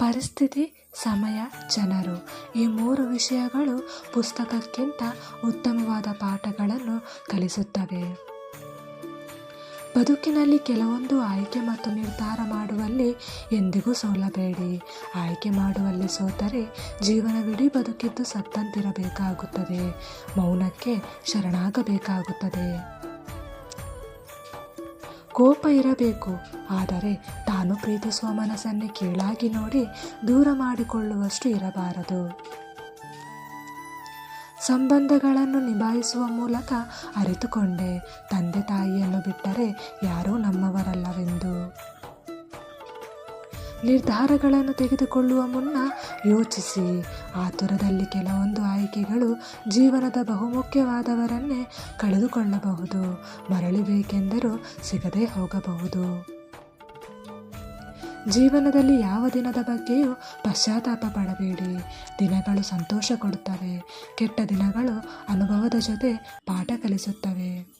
ಪರಿಸ್ಥಿತಿ, ಸಮಯ, ಜನರು ಈ ಮೂರು ವಿಷಯಗಳು ಪುಸ್ತಕಕ್ಕಿಂತ ಉತ್ತಮವಾದ ಪಾಠಗಳನ್ನು ಕಲಿಸುತ್ತವೆ. ಬದುಕಿನಲ್ಲಿ ಕೆಲವೊಂದು ಆಯ್ಕೆ ಮತ್ತು ನಿರ್ಧಾರ ಮಾಡುವಲ್ಲಿ ಎಂದಿಗೂ ಸೋಲಬೇಡಿ. ಆಯ್ಕೆ ಮಾಡುವಲ್ಲಿ ಸೋತರೆ ಜೀವನವಿಡೀ ಬದುಕಿದ್ದು ಸತ್ತಂತಿರಬೇಕಾಗುತ್ತದೆ. ಮೌನಕ್ಕೆ ಶರಣಾಗಬೇಕಾಗುತ್ತದೆ. ಕೋಪ ಇರಬೇಕು. ಆದರೆ ತಾನು ಪ್ರೀತಿಸುವ ಮನಸ್ಸನ್ನೇ ಕೀಳಾಗಿ ನೋಡಿ ದೂರ ಮಾಡಿಕೊಳ್ಳುವಷ್ಟು ಇರಬಾರದು. ಸಂಬಂಧಗಳನ್ನು ನಿಭಾಯಿಸುವ ಮೂಲಕ ಅರಿತುಕೊಂಡೆ. ತಂದೆ ತಾಯಿಯನ್ನು ಬಿಟ್ಟರೆ ಯಾರೂ ನಮ್ಮವರಲ್ಲವೆಂದು. ನಿರ್ಧಾರಗಳನ್ನು ತೆಗೆದುಕೊಳ್ಳುವ ಮುನ್ನ ಯೋಚಿಸಿ. ಆತುರದಲ್ಲಿ ಕೆಲವೊಂದು ಆಯ್ಕೆಗಳು ಜೀವನದ ಬಹುಮುಖ್ಯವಾದವರನ್ನೇ ಕಳೆದುಕೊಳ್ಳಬಹುದು. ಮರಳಿಬೇಕೆಂದರೂ ಸಿಗದೇ ಹೋಗಬಹುದು. ಜೀವನದಲ್ಲಿ ಯಾವ ದಿನದ ಬಗ್ಗೆಯೂ ಪಶ್ಚಾತ್ತಾಪ ಪಡಬೇಡಿ. ದಿನಗಳು ಸಂತೋಷ ಕೊಡುತ್ತವೆ. ಕೆಟ್ಟ ದಿನಗಳು ಅನುಭವದ ಜೊತೆ ಪಾಠ ಕಲಿಸುತ್ತವೆ.